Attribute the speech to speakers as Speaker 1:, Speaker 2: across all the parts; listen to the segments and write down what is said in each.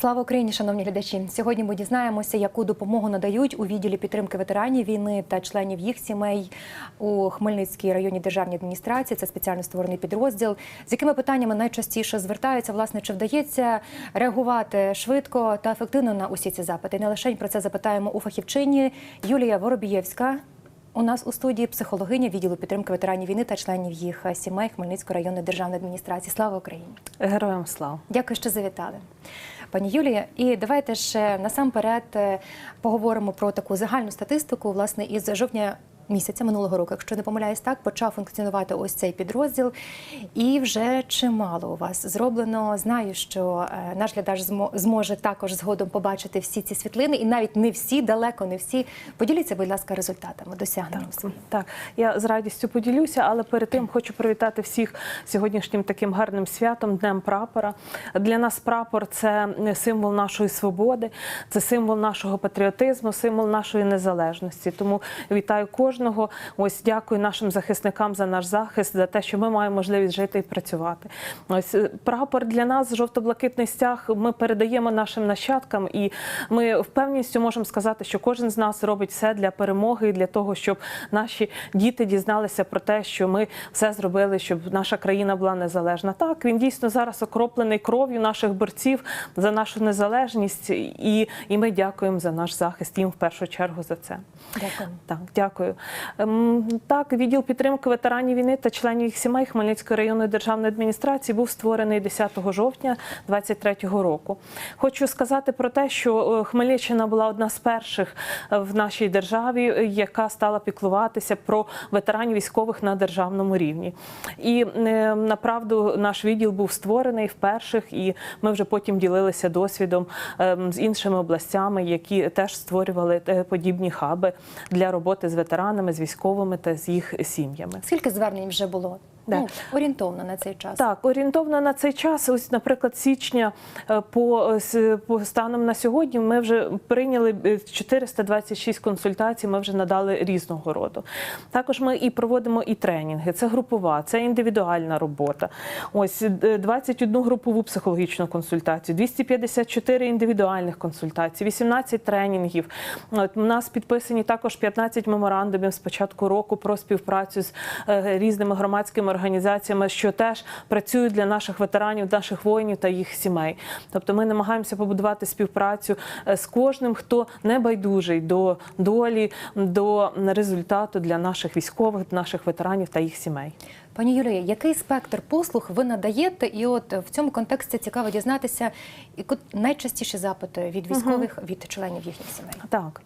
Speaker 1: Слава Україні, шановні глядачі! Сьогодні ми дізнаємося, яку допомогу надають у відділі підтримки ветеранів війни та членів їх сімей у Хмельницькій районній державній адміністрації. Це спеціально створений підрозділ. З якими питаннями найчастіше звертаються, власне, чи вдається реагувати швидко та ефективно на усі ці запити? Не лише про це запитаємо у фахівчині Юлія Воробієвська. У нас у студії психологиня відділу підтримки ветеранів війни та членів їх сімей Хмельницької районної державної адміністрації. Слава Україні!
Speaker 2: Героям слава.
Speaker 1: Дякую, що завітали. Пані Юлія, і давайте ж насамперед е, поговоримо про таку загальну статистику. Власне, із жовтня місяця минулого року, якщо не помиляюсь, так почав функціонувати ось цей підрозділ, і вже чимало у вас зроблено. Знаю, що е, наш глядач змо- зможе також згодом побачити всі ці світлини, і навіть не всі, далеко не всі. Поділіться, будь ласка, результатами досягненням своїм.
Speaker 2: Так, я з радістю поділюся, але перед тим хочу привітати всіх сьогоднішнім таким гарним святом, Днем прапора. Для нас прапор це символ нашої свободи, це символ нашого патріотизму, символ нашої незалежності. Тому вітаю кожного. Ось дякую нашим захисникам за наш захист, за те, що ми маємо можливість жити і працювати. Ось е, прапор для нас, жовто-блакитний стяг. Ми передаємо нашим нащадкам, і ми впевненістю можемо сказати, що кожен з нас робить все для перемоги і для того, щоб наші діти дізналися про те, що ми все зробили, щоб наша країна була незалежна. Так він дійсно зараз окроплений кров'ю наших борців за нашу незалежність, і, і ми дякуємо за наш захист їм в першу чергу за це.
Speaker 1: Дякую.
Speaker 2: Так, дякую. Ем, Так, відділ підтримки ветеранів війни та членів їх сімей Хмельницької районної державної адміністрації був створений 10 жовтня 2023 року. Хочу сказати про те, що е, Хмельниччина була одна з перших е, в нашій державі, е, яка стала піклуватися про ветеранів військових на державному рівні. І направду наш відділ був створений в і ми вже потім ділилися досвідом ем, з іншими областями, які теж створювали подібні хаби для роботи з ветеранами, з військовими та з їх сім'ями.
Speaker 1: Скільки звернень вже було?
Speaker 2: Да.
Speaker 1: Ну, орієнтовно на цей час.
Speaker 2: Так, орієнтовно на цей час, ось, наприклад, січня е, по, е, по станом на сьогодні, ми вже прийняли е, 426 консультацій. Ми вже надали різного роду. Також ми і проводимо і тренінги. Це групова, це індивідуальна робота. Ось е, 21 групову психологічну консультацію, 254 індивідуальних консультацій, 18 тренінгів. От у нас підписані також 15 меморандумів з початку року про співпрацю з е, різними громадськими організаціями, що теж працюють для наших ветеранів, наших воїнів та їх сімей. Тобто ми намагаємося побудувати співпрацю е, з кожним, хто не байдужий до долі, до результату для наших військових, наших ветеранів та їх сімей.
Speaker 1: Пані Юлія, який спектр послуг ви надаєте? І от в цьому контексті цікаво дізнатися, яку найчастіше запити від військових, від членів їхніх сімей.
Speaker 2: Так.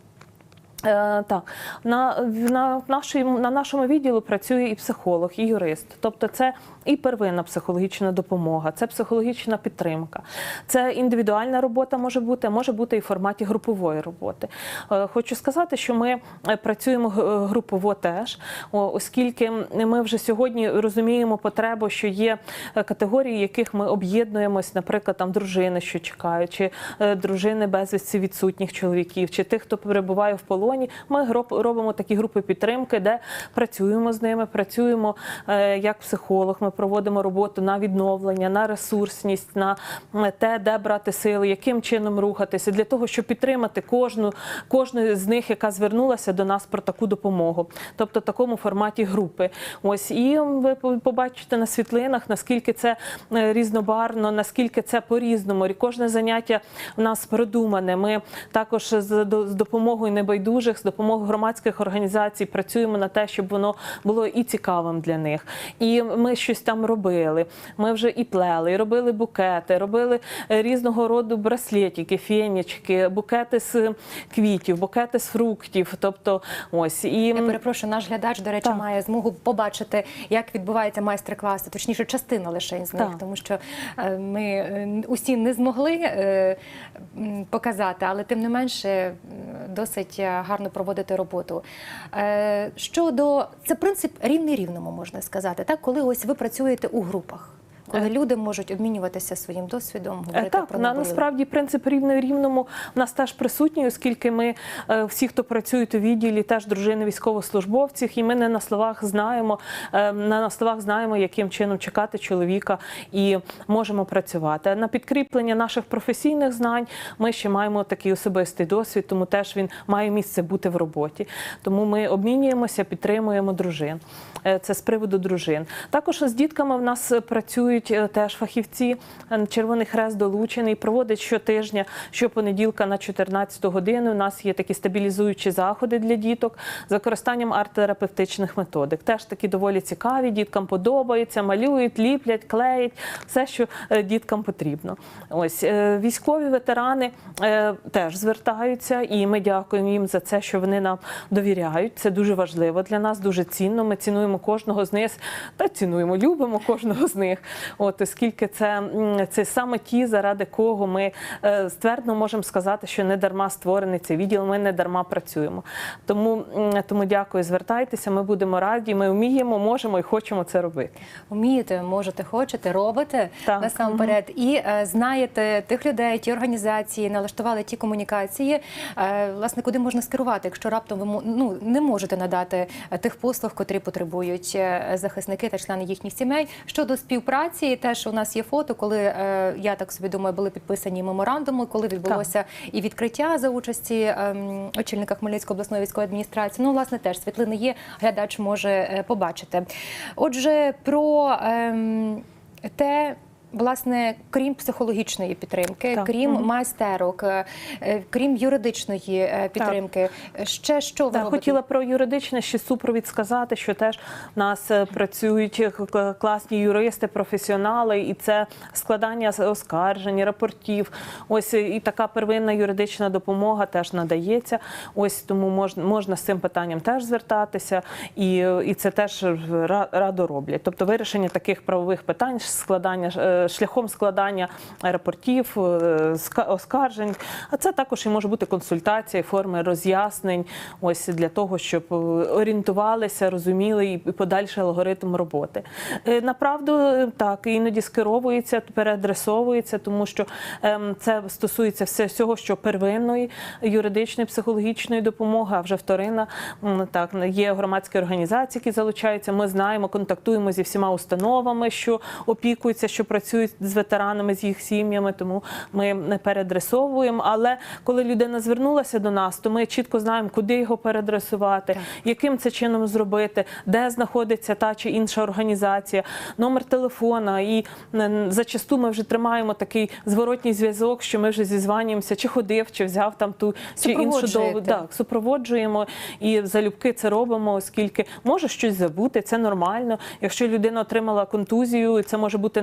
Speaker 2: Е, так, на, на, нашій, на нашому відділу працює і психолог, і юрист. Тобто це і первинна психологічна допомога, це психологічна підтримка, це індивідуальна робота може бути, може бути і в форматі групової роботи. Е, хочу сказати, що ми е, працюємо групово теж, оскільки ми вже сьогодні розуміємо потребу, що є е, категорії, яких ми об'єднуємось, наприклад, там дружини, що чекають, чи е, дружини безвісті відсутніх чоловіків, чи тих, хто перебуває в полоні. Ми робимо такі групи підтримки, де працюємо з ними, працюємо е, як психолог. Ми проводимо роботу на відновлення, на ресурсність, на те, де брати сили, яким чином рухатися, для того, щоб підтримати кожну, кожну з них, яка звернулася до нас про таку допомогу, тобто в такому форматі групи. Ось і ви побачите на світлинах, наскільки це е, різнобарно, наскільки це по-різному. І Кожне заняття в нас продумане. Ми також з допомогою небайдужих, з допомогою громадських організацій працюємо на те, щоб воно було і цікавим для них. І ми щось там робили. Ми вже і плели, і робили букети, робили е, різного роду браслетики, фенічки, букети з квітів, букети з фруктів. Тобто, ось і
Speaker 1: Я перепрошую, наш глядач, до речі,
Speaker 2: Так.
Speaker 1: має змогу побачити, як відбувається майстер-клас, точніше, частина лише з них,
Speaker 2: Так.
Speaker 1: тому що е, ми е, усі не змогли показати, але тим не менше досить гарно проводити роботу. Щодо це принцип рівний рівному, можна сказати, так, коли ось ви працюєте у групах. Коли люди можуть обмінюватися своїм досвідом,
Speaker 2: Е,
Speaker 1: говорити
Speaker 2: Так,
Speaker 1: про
Speaker 2: на, насправді принцип рівної рівному в нас теж присутній, оскільки ми е, всі, хто працюють у відділі, теж дружини військовослужбовців, і ми не на словах знаємо, е, не на словах знаємо, яким чином чекати чоловіка і можемо працювати. На підкріплення наших професійних знань ми ще маємо такий особистий досвід, тому теж він має місце бути в роботі. Тому ми обмінюємося, підтримуємо дружин. Це з приводу дружин. Також з дітками в нас працюють е, теж фахівці. Е, Червоний Хрест долучений, проводить щотижня, щопонеділка на 14 годину. У нас є такі стабілізуючі заходи для діток з використанням арт-терапевтичних методик. Теж такі доволі цікаві, діткам подобаються, малюють, ліплять, клеять, все, що е, діткам потрібно. Ось військові ветерани теж звертаються, і ми дякуємо їм за це, що вони нам довіряють. Це дуже важливо для нас, дуже цінно. Ми цінуємо кожного з них та цінуємо, любимо кожного з них. От оскільки це, це саме ті, заради кого ми е, ствердно можемо сказати, що не дарма створений цей відділ, ми не дарма працюємо. Тому, тому дякую, звертайтеся. Ми будемо раді. Ми вміємо, можемо і хочемо це робити.
Speaker 1: Вмієте, можете, хочете, робите
Speaker 2: Так.
Speaker 1: насамперед. І е, знаєте тих людей, ті організації, налаштували ті комунікації, е, власне, куди можна скерувати, якщо раптом ви ну, не можете надати тих послуг, котрі потребують захисники та члени їхніх сімей. Щодо співпраці, теж у нас є фото, коли е, я так собі думаю, були підписані меморандуми, коли відбулося і відкриття за участі ем, очільника Хмельницької обласної військової адміністрації. Ну, власне, теж світлини є, глядач може е, побачити. Отже, про ем, те. Власне, крім психологічної підтримки,
Speaker 2: Так.
Speaker 1: крім
Speaker 2: Мгм.
Speaker 1: майстерок, е, крім юридичної е, підтримки, ще що ви
Speaker 2: Так,
Speaker 1: робите?
Speaker 2: хотіла про юридичне ще супровід сказати, що теж в нас е, працюють класні юристи, професіонали, і це складання оскаржень, рапортів. Ось і така первинна юридична допомога теж надається. Ось тому можна можна з цим питанням теж звертатися, і, і це теж ра- радо роблять. Тобто вирішення таких правових питань, складання шляхом складання рапортів, е, оскаржень. А це також і може бути консультація, форми роз'яснень, ось для того, щоб е, орієнтувалися, розуміли і подальший алгоритм роботи. Е, Направду так іноді скеровується, переадресовується, тому що ем, це стосується всього, що первинної юридичної, психологічної допомоги, а вже вторинна м, так є громадські організації, які залучаються. Ми знаємо, контактуємо зі всіма установами, що опікуються, що працюють з ветеранами, з їх сім'ями. Тому ми не переадресовуємо. Але коли людина звернулася до нас, то ми чітко знаємо, куди його переадресувати, яким це чином зробити, де знаходиться та чи інша організація, номер телефона. І зачасту ми вже тримаємо такий зворотній зв'язок, що ми вже зізванюємося, чи ходив, чи взяв там ту чи іншу доводу. Так, супроводжуємо і залюбки це робимо, оскільки може щось забути, це нормально. Якщо людина отримала контузію, це може бути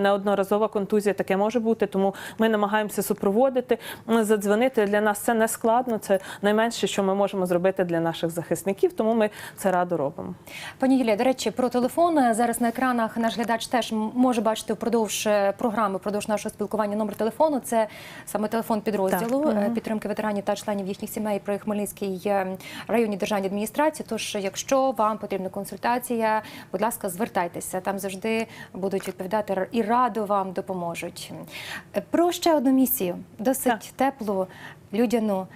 Speaker 2: неодноразова контузія, таке може бути. Тому ми намагаємося супроводити, задзвонити. Для нас це не складно. Це найменше, що ми можемо зробити для наших захисників. Тому ми це радо робимо.
Speaker 1: Пані Юлія, до речі, про телефон зараз на екранах наш глядач теж може бачити впродовж е, програми, впродовж нашого спілкування номер телефону. Це саме телефон підрозділу
Speaker 2: Так.
Speaker 1: е, підтримки ветеранів та членів їхніх сімей при Хмельницькій е, районній державній адміністрації. Тож, якщо вам потрібна консультація, будь ласка, звертайтеся. Там завжди будуть відповідати і радо вам допоможуть. Е, Про ще одну місію, досить теплу, людяну.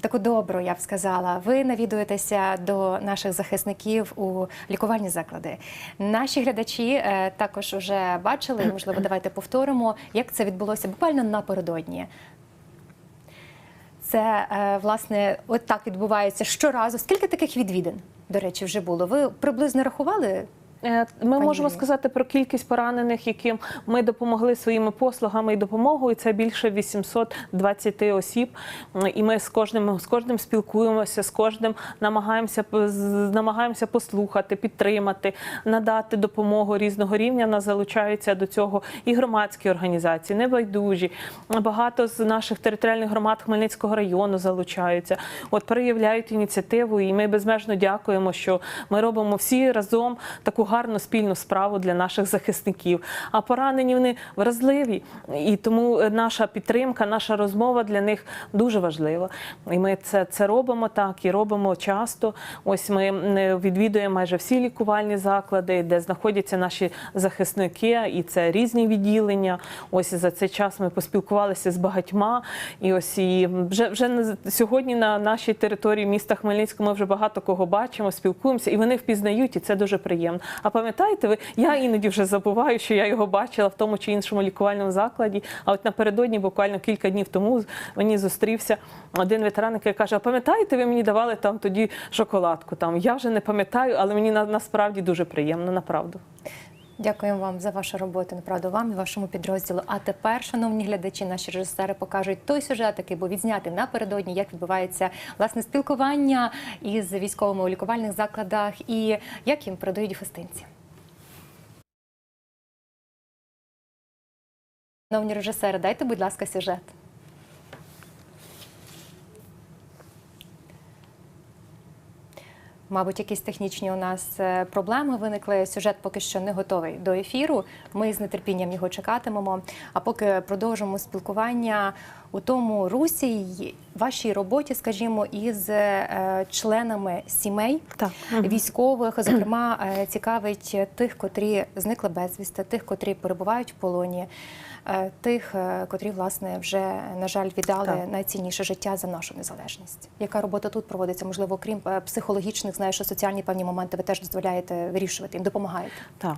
Speaker 1: Таку добру, я б сказала. Ви навідуєтеся до наших захисників у лікувальні заклади. Наші глядачі е, також вже бачили, можливо, давайте повторимо, як це відбулося буквально напередодні. Це е, власне от так відбувається щоразу. Скільки таких відвідин, до речі, вже було? Ви приблизно рахували?
Speaker 2: Е, Ми можемо сказати про кількість поранених, яким ми допомогли своїми послугами і допомогою. Це більше 820 осіб. І ми з кожним з кожним спілкуємося, з кожним намагаємося намагаємося послухати, підтримати, надати допомогу різного рівня. Нас залучаються до цього і громадські організації, небайдужі. Багато з наших територіальних громад Хмельницького району залучаються. От проявляють ініціативу, і ми безмежно дякуємо, що ми робимо всі разом таку гарну спільну справу для наших захисників. А поранені вони вразливі, і тому е, наша підтримка, наша розмова для них дуже важлива. І ми це, це робимо так і робимо часто. Ось ми м, відвідуємо майже всі лікувальні заклади, де знаходяться наші захисники, і це різні відділення. Ось за цей час ми поспілкувалися з багатьма. І ось і вже вже сьогодні на нашій території міста Хмельницького ми вже багато кого бачимо, спілкуємося, і вони впізнають, і це дуже приємно. А пам'ятаєте, ви я іноді вже забуваю, що я його бачила в тому чи іншому лікувальному закладі. А от напередодні, буквально кілька днів тому, мені зустрівся один ветеран, який каже: А пам'ятаєте, ви мені давали там тоді шоколадку? Там я вже не пам'ятаю, але мені на, насправді дуже приємно, направду.
Speaker 1: Дякуємо вам за вашу роботу. Направду вам і вашому підрозділу. А тепер, шановні глядачі, наші режисери покажуть той сюжет, який був відзнятий напередодні, як відбувається власне спілкування із військовими у лікувальних закладах і як їм передають гостинці. Шановні режисери, дайте, будь ласка, сюжет. Мабуть, якісь технічні у нас е, проблеми виникли. Сюжет поки що не готовий до ефіру. Ми з нетерпінням його чекатимемо. А поки продовжимо спілкування у тому русі, вашій роботі, скажімо, із е, членами сімей
Speaker 2: Так.
Speaker 1: військових. Зокрема, е, цікавить тих, котрі зникли безвісти, тих, котрі перебувають в полоні, тих, е, котрі власне вже на жаль віддали
Speaker 2: Так.
Speaker 1: найцінніше життя за нашу незалежність. Яка робота тут проводиться? Можливо, крім е, психологічних, знаю, що соціальні певні моменти ви теж дозволяєте вирішувати їм, допомагаєте.
Speaker 2: Так,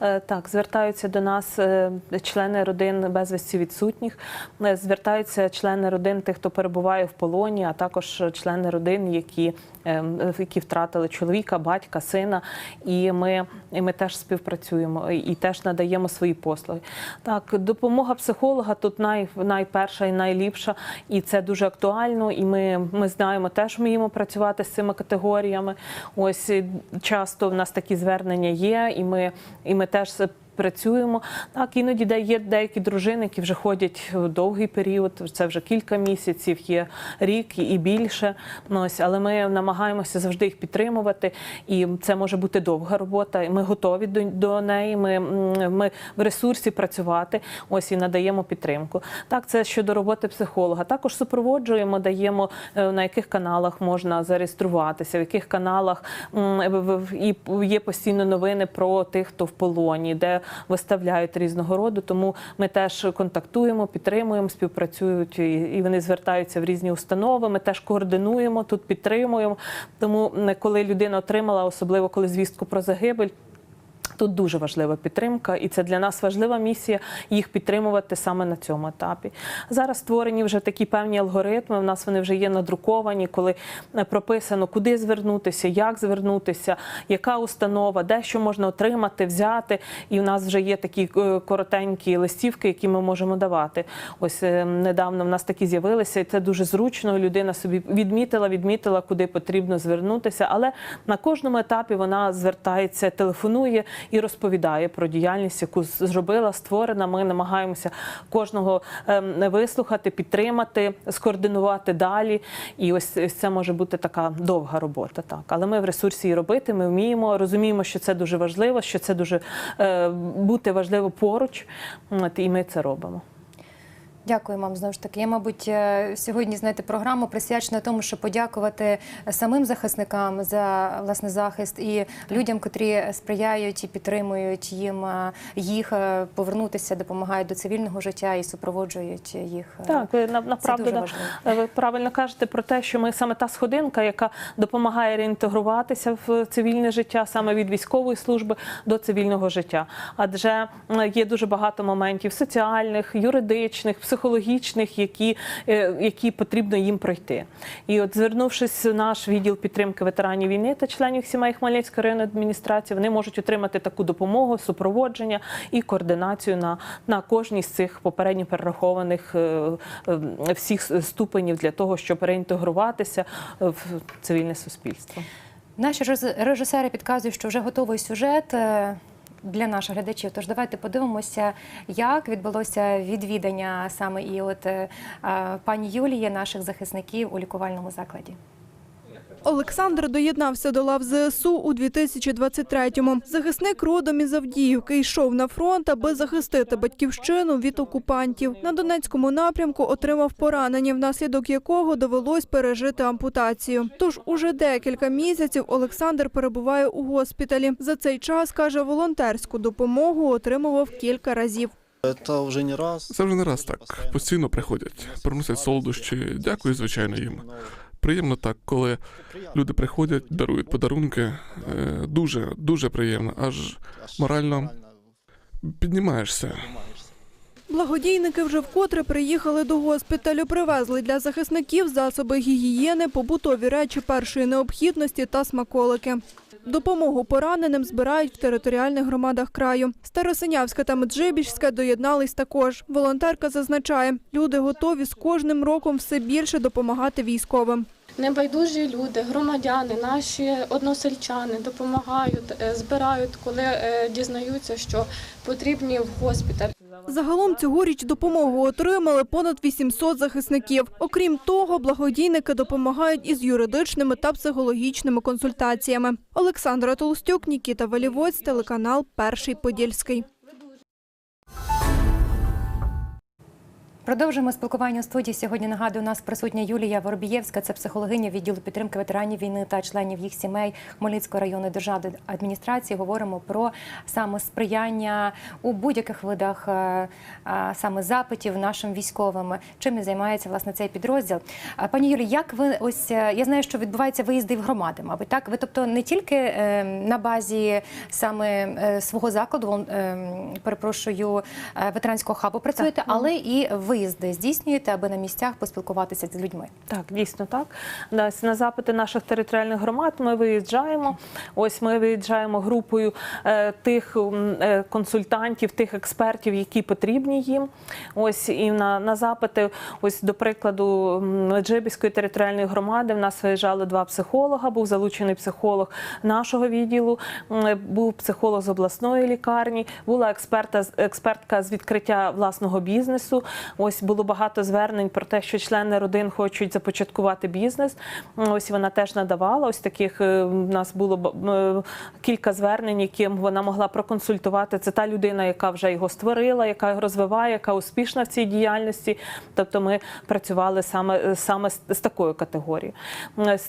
Speaker 2: Е, так, звертаються до нас е, члени родин безвісті відсутніх, е, звертаються члени родин тих, хто перебуває в полоні, а також члени родин, які, е, які втратили чоловіка, батька, сина. І ми, і ми теж співпрацюємо і теж надаємо свої послуги. Так, допомога психолога тут най, найперша і найліпша, і це дуже актуально. І ми, ми знаємо, теж вміємо працювати з цими категоріями. Ось е, часто в нас такі звернення є, і ми, і ми теж Працюємо так, іноді є деякі дружини, які вже ходять довгий період. Це вже кілька місяців, є рік і- більше. Ну, ось, але ми намагаємося завжди їх підтримувати, і це може бути довга робота. Ми готові до, до неї. Ми, ми в ресурсі працювати. Ось і надаємо підтримку. Так, це щодо роботи психолога. Також супроводжуємо, даємо е, на яких каналах можна зареєструватися, в яких каналах і є постійно новини про тих, хто в полоні, де виставляють різного роду. Тому ми теж контактуємо, підтримуємо, співпрацюють і, вони звертаються в різні установи. Ми теж координуємо тут, підтримуємо. Тому коли людина отримала, особливо коли звістку про загибель. Тут дуже важлива підтримка, і це для нас важлива місія їх підтримувати саме на цьому етапі. Зараз створені вже такі певні алгоритми. У нас вони вже є надруковані, коли е, прописано, куди звернутися, як звернутися, яка установа, де що можна отримати, взяти. І в нас вже є такі е, коротенькі листівки, які ми можемо давати. Ось е, недавно в нас такі з'явилися, і це дуже зручно. Людина собі відмітила, відмітила, куди потрібно звернутися. Але на кожному етапі вона звертається, телефонує і розповідає про діяльність, яку зробила, створена. Ми намагаємося кожного ем, вислухати, підтримати, скоординувати далі. І ось, це може бути така довга робота. Так, але ми в ресурсі її робити. Ми вміємо, розуміємо, що це дуже важливо, що це дуже е, бути важливо поруч. От, і ми це робимо.
Speaker 1: Дякую вам знову ж таки. Я, мабуть, е, сьогодні знаєте, програму присвячена тому, щоб подякувати самим захисникам за власне захист і людям, котрі сприяють і підтримують їм е, їх е, повернутися, допомагають до цивільного життя і супроводжують їх.
Speaker 2: Так, ви направду да, ви правильно кажете про те, що ми саме та сходинка, яка допомагає реінтегруватися в цивільне життя саме від військової служби до цивільного життя. Адже є дуже багато моментів соціальних, юридичних, психологічних, які, е, які потрібно їм пройти. І от звернувшись в наш відділ підтримки ветеранів війни та членів сімей Хмельницької районної адміністрації, вони можуть отримати таку допомогу, супроводження і координацію на, на кожній з цих попередньо перерахованих е, е, всіх ступенів для того, щоб реінтегруватися в цивільне суспільство.
Speaker 1: Наші режисери підказують, що вже готовий сюжет. Для наших глядачів, тож давайте подивимося, як відбулося відвідання саме і от е, е, пані Юлії, наших захисників у лікувальному закладі.
Speaker 3: Олександр доєднався до лав ЗСУ у 2023-му. Захисник родом із Авдіївки йшов на фронт, аби захистити батьківщину від окупантів. На Донецькому напрямку отримав поранення, внаслідок якого довелось пережити ампутацію. Тож уже декілька місяців Олександр перебуває у госпіталі. За цей час каже, волонтерську допомогу отримував кілька разів.
Speaker 4: Це вже не раз.
Speaker 5: Це вже не раз так. Постійно приходять, приносять солодощі. Дякую, звичайно, їм. Приємно так, коли люди приходять, дарують подарунки. Е, Дуже, дуже приємно. Аж морально піднімаєшся.
Speaker 3: Благодійники вже вкотре приїхали до госпіталю, привезли для захисників засоби гігієни, побутові речі першої необхідності та смаколики. Допомогу пораненим збирають в територіальних громадах краю. Старосинявська та Меджибіжська доєднались також. Волонтерка зазначає, люди готові з кожним роком все більше допомагати військовим.
Speaker 6: Небайдужі люди, громадяни, наші односельчани допомагають, е, збирають, коли е, дізнаються, що потрібні в госпіталь.
Speaker 3: Загалом цьогоріч допомогу отримали понад 800 захисників. Окрім того, благодійники допомагають із юридичними та психологічними консультаціями. Олександра Толстюк, Нікіта Валівоць, телеканал Перший Подільський.
Speaker 1: Продовжуємо спілкування у студії. Сьогодні нагадую, у нас присутня Юлія Воробієвська, це психологиня відділу підтримки ветеранів війни та членів їх сімей Хмельницької районної державної адміністрації. Говоримо про саме сприяння у будь-яких видах е, саме запитів нашим військовим. Чим і займається власне цей підрозділ. Пані Юлі, як ви ось е, я знаю, що відбуваються виїзди в громади, мабуть, так? Ви тобто не тільки е, на базі саме свого закладу, е, перепрошую, ветеранського хабу працюєте, але і виїзди здійснюєте, аби на місцях поспілкуватися з людьми.
Speaker 2: Так, дійсно так. На запити наших територіальних громад ми виїжджаємо. Ось ми виїжджаємо групою е, тих е, консультантів, тих експертів, які потрібні їм. Ось і на, на запити, ось до прикладу, м, територіальної громади в нас виїжджали два психолога. Був залучений психолог нашого відділу, був психолог з обласної лікарні, була експерта експертка з відкриття власного бізнесу. Ось було багато звернень про те, що члени родин хочуть започаткувати бізнес. Ось вона теж надавала. Ось таких е, в нас було е, кілька звернень, яким вона могла проконсультувати. Це та людина, яка вже його створила, яка його розвиває, яка успішна в цій діяльності. Тобто ми працювали саме, саме з, такою категорією.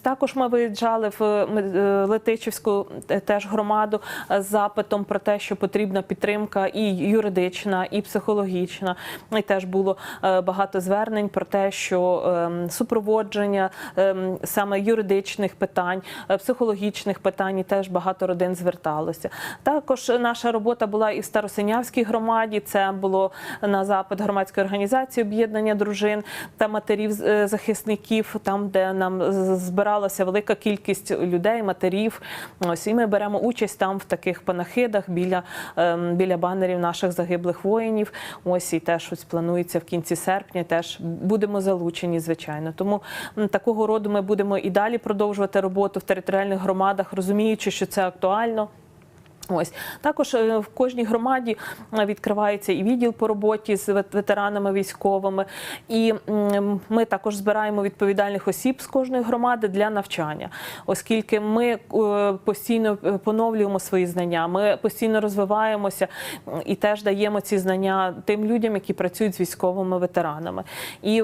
Speaker 2: Також ми виїжджали в е, е, Летичівську е, теж громаду е, з запитом про те, що потрібна підтримка і юридична, і психологічна. І теж було е, багато звернень про те, що ем, супроводження ем, саме юридичних питань, е, психологічних питань теж багато родин зверталося. Також наша робота була і в Старосинявській громаді. Це було на запит громадської організації об'єднання дружин та матерів е, захисників, там де нам збиралася велика кількість людей, матерів. Ось і ми беремо участь там в таких панахидах біля, ем, біля банерів наших загиблих воїнів. Ось і теж ось планується в кінці серпня. Теж будемо залучені, звичайно. Тому такого роду ми будемо і далі продовжувати роботу в територіальних громадах, розуміючи, що це актуально. Ось також е, в кожній громаді е, відкривається і відділ по роботі з ветеранами військовими, і ми також збираємо відповідальних осіб з кожної громади для навчання, оскільки ми е, постійно поновлюємо свої знання, ми постійно розвиваємося і теж даємо ці знання тим людям, які працюють з військовими ветеранами. І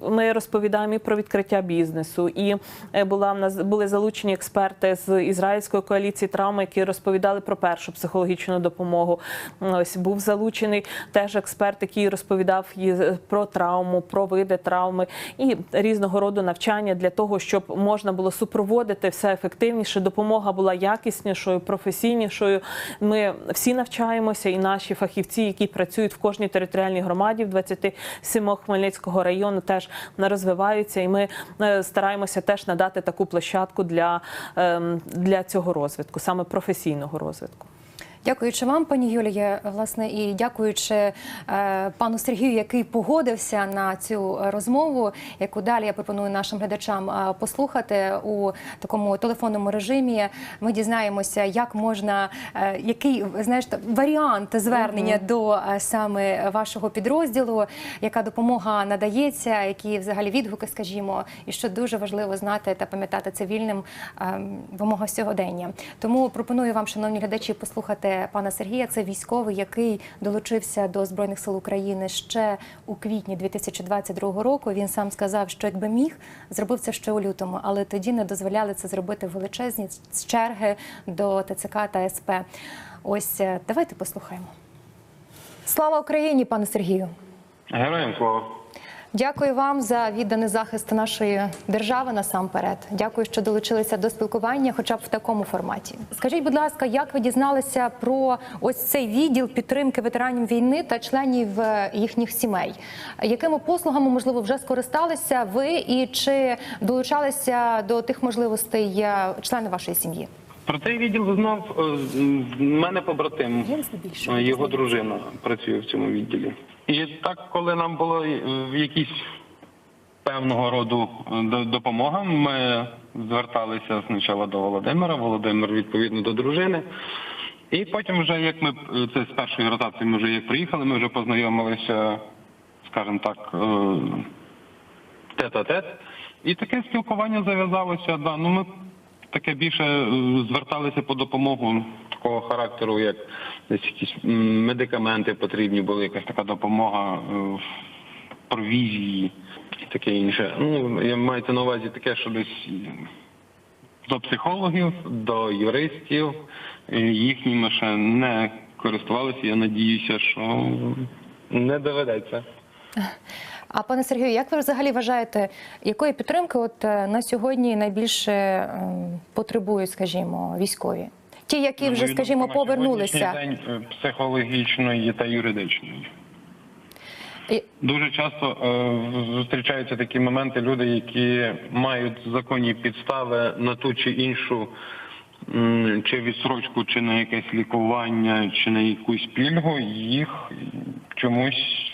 Speaker 2: ми розповідаємо і про відкриття бізнесу. І була в нас були залучені експерти з ізраїльської коаліції травми, які розповідали про першу психологічну допомогу. Ось був залучений теж експерт, який розповідав їй про травму, про види травми і різного роду навчання для того, щоб можна було супроводити все ефективніше. Допомога була якіснішою, професійнішою. Ми всі навчаємося, і наші фахівці, які працюють в кожній територіальній громаді в 27 Хмельницького району, теж розвиваються, і ми е, стараємося теж надати таку площадку для, ем, для цього розвитку, саме професійного розвитку розвитку.
Speaker 1: Дякуючи вам, пані Юлія, власне, і дякуючи е, пану Сергію, який погодився на цю розмову, яку далі я пропоную нашим глядачам е, послухати у такому телефонному режимі. Ми дізнаємося, як можна, е, який знаєш варіант звернення до е, саме вашого підрозділу, яка допомога надається, які взагалі відгуки, скажімо, і що дуже важливо знати та пам'ятати цивільним е, вимога сьогодення. Тому пропоную вам, шановні глядачі, послухати пана Сергія. Це військовий, який долучився до збройних сил України ще у квітні 2022 року. Він сам сказав, що якби міг, зробив це ще у лютому, але тоді не дозволяли це зробити величезні черги до ТЦК та СП. Ось е, давайте послухаємо. Слава Україні, пане Сергію!
Speaker 4: Героям слава.
Speaker 1: Дякую вам за відданий захист нашої держави насамперед. Дякую, що долучилися до спілкування, хоча б в такому форматі. Скажіть, будь ласка, як ви дізналися про ось цей відділ підтримки ветеранів війни та членів е, їхніх сімей? Якими послугами можливо вже скористалися ви і чи долучалися до тих можливостей е, члени вашої сім'ї?
Speaker 4: Про цей відділ знав е, мене побратим. Його дружина працює в цьому відділі. І так, коли нам було е, якісь певного роду е, допомога, ми зверталися спочатку до Володимира, Володимир відповідно до дружини. І потім, вже як ми е, це з першої ротації, ми вже як приїхали, ми вже познайомилися, скажімо так, тет-а-тет. І таке спілкування зав'язалося. Да. Ну, ми таке більше зверталися по допомогу такого характеру, як якісь медикаменти потрібні були, якась така допомога е, в провізії і таке інше. Ну, я мається на увазі таке, що десь до психологів, до юристів е, їхніми ще не користувалися. Я надіюся, що не доведеться.
Speaker 1: А пане Сергію, як ви взагалі вважаєте, якої підтримки от е, на сьогодні найбільше ем, потребують, скажімо, військові? Ті, які вже, скажімо, повернулися.
Speaker 4: день е, психологічної та юридичної. Дуже часто е, зустрічаються такі моменти, люди, які мають законні підстави на ту чи іншу м, чи відсрочку, чи на якесь лікування, чи на якусь пільгу, їх чомусь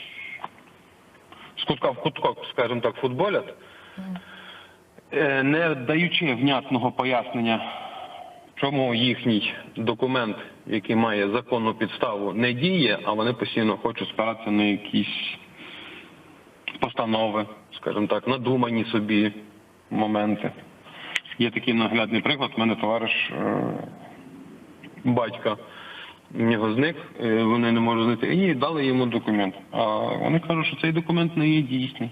Speaker 4: з кутка в куток, скажімо так, футболять, е, не даючи внятного пояснення, чому їхній документ, який має законну підставу, не діє, а вони постійно хочуть спиратися на якісь постанови, скажімо так, надумані собі моменти. Є такий наглядний приклад. У мене товариш е, батька. нього зник, е, вони не можуть знайти. І дали йому документ. А вони кажуть, що цей документ не є дійсний.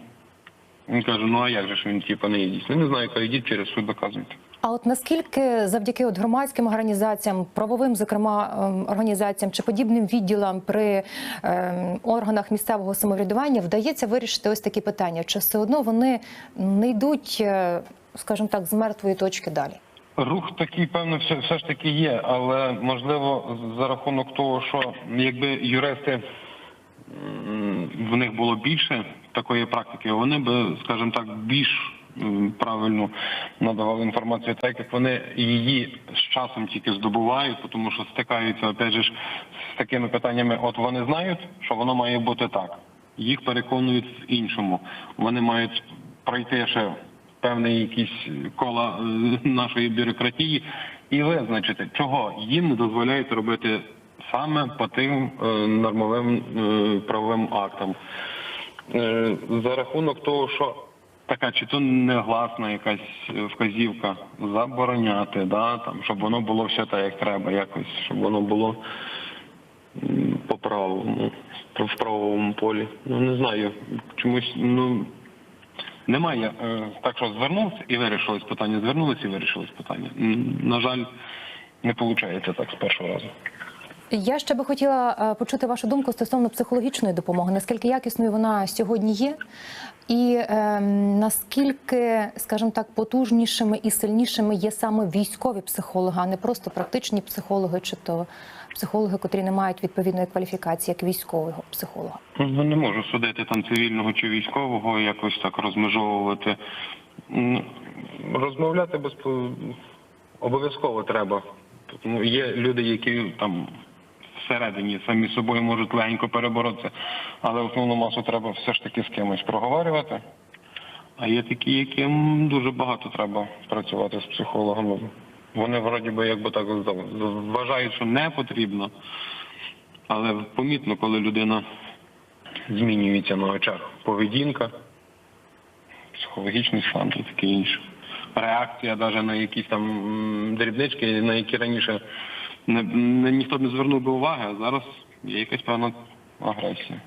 Speaker 4: Він каже, ну а як же ж він типу, не є дійсний? Не знаю, каже, йдіть через суд доказуйте.
Speaker 1: А от наскільки завдяки от громадським організаціям, правовим, зокрема ем, організаціям чи подібним відділам при ем, органах місцевого самоврядування вдається вирішити ось такі питання? Чи все одно вони не йдуть, е, скажімо так, з мертвої точки далі?
Speaker 4: Рух такий, певно, все, все ж таки є, але можливо за рахунок того, що якби юристи в них було більше такої практики, вони би, скажімо так, більш правильно надавали інформацію, так як вони її з часом тільки здобувають, тому що стикаються опять же з такими питаннями. От вони знають, що воно має бути так. Їх переконують в іншому. Вони мають пройти ще певний якісь кола е, нашої бюрократії і визначити, чого їм не дозволяють робити саме по тим е, нормовим е, правовим актам. За рахунок того, що така чи то негласна якась вказівка забороняти, да, там, щоб воно було все так, як треба, якось, щоб воно було по правому, в правовому полі. Ну не знаю, чомусь ну немає е, так, що звернувся і вирішилось питання. Звернулися і вирішилось питання. На жаль, не виходить так з першого разу.
Speaker 1: Я ще би хотіла е, почути вашу думку стосовно психологічної допомоги. Наскільки якісною вона сьогодні є, і ем, наскільки, скажімо так, потужнішими і сильнішими є саме військові психологи, а не просто практичні психологи, чи то психологи, котрі не мають відповідної кваліфікації як військового психолога.
Speaker 4: Ну, не можу судити там цивільного чи військового, якось так розмежовувати. Розмовляти безпо... обов'язково треба. Є люди, які там всередині самі собою можуть легенько переборотися. Але основну масу треба все ж таки з кимось проговорювати. А є такі, яким дуже багато треба працювати з психологом. Вони вроді би якби так вважають, що не потрібно. Але помітно, коли людина змінюється на очах поведінка, психологічний стан і таке інше. Реакція навіть на якісь там дрібнички, на які раніше не, не, ніхто не звернув би уваги, а зараз є якась певна агресія.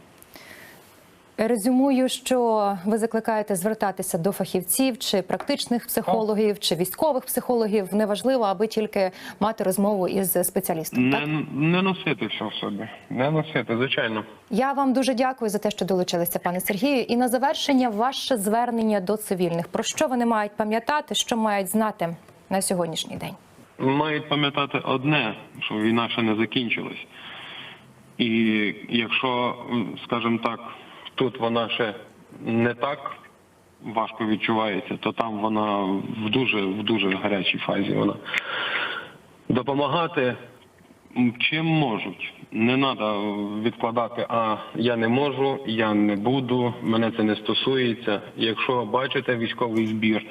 Speaker 1: Резюмую, що ви закликаєте звертатися до фахівців чи практичних психологів, чи військових психологів. Неважливо, аби тільки мати розмову із спеціалістом. Так?
Speaker 4: Не, не носити все в собі. Не носити, звичайно.
Speaker 1: Я вам дуже дякую за те, що долучилися, пане Сергію. І на завершення ваше звернення до цивільних. Про що вони мають пам'ятати, що мають знати на сьогоднішній день?
Speaker 4: Мають пам'ятати одне, що війна ще не закінчилась. І якщо, скажімо так, тут вона ще не так важко відчувається, то там вона в дуже в дуже гарячій фазі. Вона допомагати чим можуть. Не треба відкладати, а я не можу, я не буду, мене це не стосується. Якщо бачите військовий збір,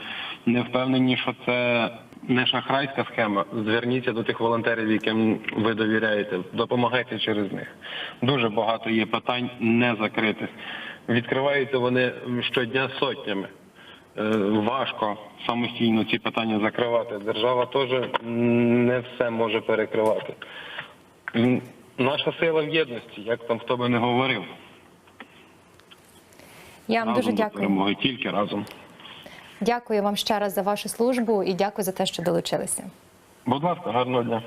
Speaker 4: не впевнені, що це не шахрайська схема. Зверніться до тих волонтерів, яким ви довіряєте. Допомагайте через них. Дуже багато є питань не закритих. Відкриваються вони щодня сотнями. Е, Важко самостійно ці питання закривати. Держава теж не все може перекривати. Наша сила в єдності, як там хто би не говорив.
Speaker 1: Я вам дуже дякую.
Speaker 4: перемоги, тільки разом.
Speaker 1: Дякую вам ще раз за вашу службу і дякую за те, що долучилися.
Speaker 4: Будь ласка, гарного дня.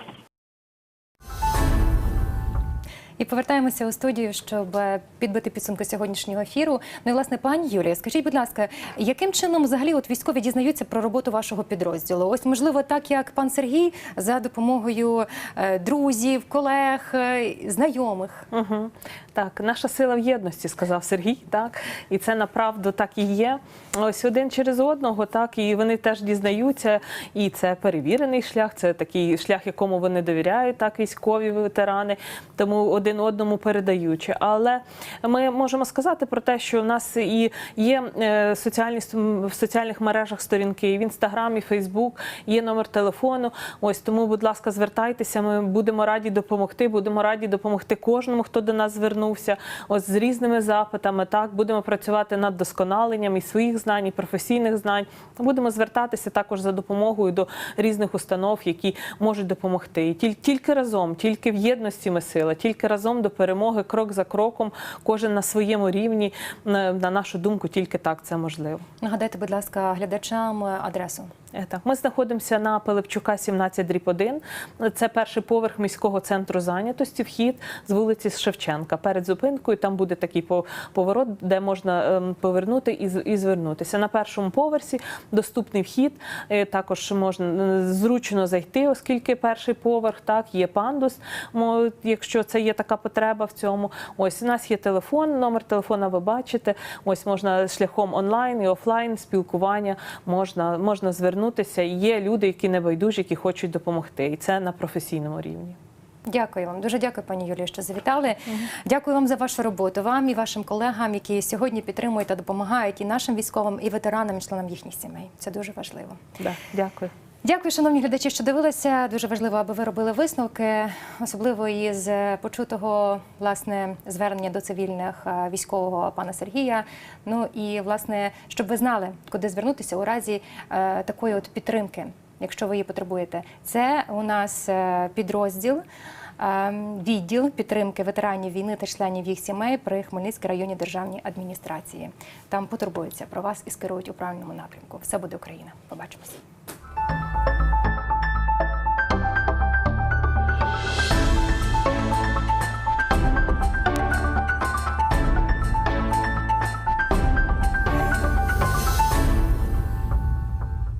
Speaker 1: І повертаємося у студію, щоб підбити підсумки сьогоднішнього ефіру. Ну і власне, пані Юлія, скажіть, будь ласка, яким чином взагалі от військові дізнаються про роботу вашого підрозділу? Ось можливо, так як пан Сергій за допомогою е, друзів, колег, е, знайомих.
Speaker 2: Угу. Так, наша сила в єдності, сказав Сергій. Так, і це направду так і є. Ось один через одного, так і вони теж дізнаються. І це перевірений шлях, це такий шлях, якому вони довіряють, так військові ветерани, тому один одному передаючи. Але ми можемо сказати про те, що в нас і є е, соціальні в соціальних мережах сторінки і в інстаграмі, і Фейсбук, є номер телефону. Ось тому, будь ласка, звертайтеся. Ми будемо раді допомогти. Будемо раді допомогти кожному, хто до нас звернувся. Ось з різними запитами. Так будемо працювати над досконаленням і своїх знань, і професійних знань. Будемо звертатися також за допомогою до різних установ, які можуть допомогти. І тільки разом, тільки в єдності ми сила, тільки разом до перемоги, крок за кроком, кожен на своєму рівні. На на нашу думку, тільки так це можливо.
Speaker 1: Нагадайте, будь ласка, глядачам адресу.
Speaker 2: Так, ми знаходимося на Пилипчука 17 дріб 1. Це перший поверх міського центру зайнятості. Вхід з вулиці Шевченка. Перед зупинкою там буде такий по- поворот, де можна ем, повернути і звернутися. На першому поверсі доступний вхід. Е, Також можна зручно зайти, оскільки перший поверх так є пандус. Якщо це є така потреба в цьому. Ось у нас є телефон, номер телефона ви бачите. Ось можна шляхом онлайн і офлайн спілкування можна, можна звернутися. І Є люди, які не байдужі, які хочуть допомогти, і це на професійному рівні.
Speaker 1: Дякую вам. Дуже дякую, пані Юлія, що завітали. Дякую вам за вашу роботу, вам і вашим колегам, які сьогодні підтримують та допомагають і нашим військовим, і ветеранам, і членам їхніх сімей. Це дуже важливо.
Speaker 2: Да, дякую.
Speaker 1: Дякую, шановні глядачі, що дивилися. Дуже важливо, аби ви робили висновки, особливо із почутого власне звернення до цивільних е, військового пана Сергія. Ну і власне, щоб ви знали, куди звернутися у разі е, такої от підтримки, якщо ви її потребуєте. Це у нас е, підрозділ. е, Відділ підтримки ветеранів війни та членів їх сімей при Хмельницькій районній державній адміністрації. Там потурбуються про вас і скерують у правильному напрямку. Все буде Україна. Побачимося. Thank you.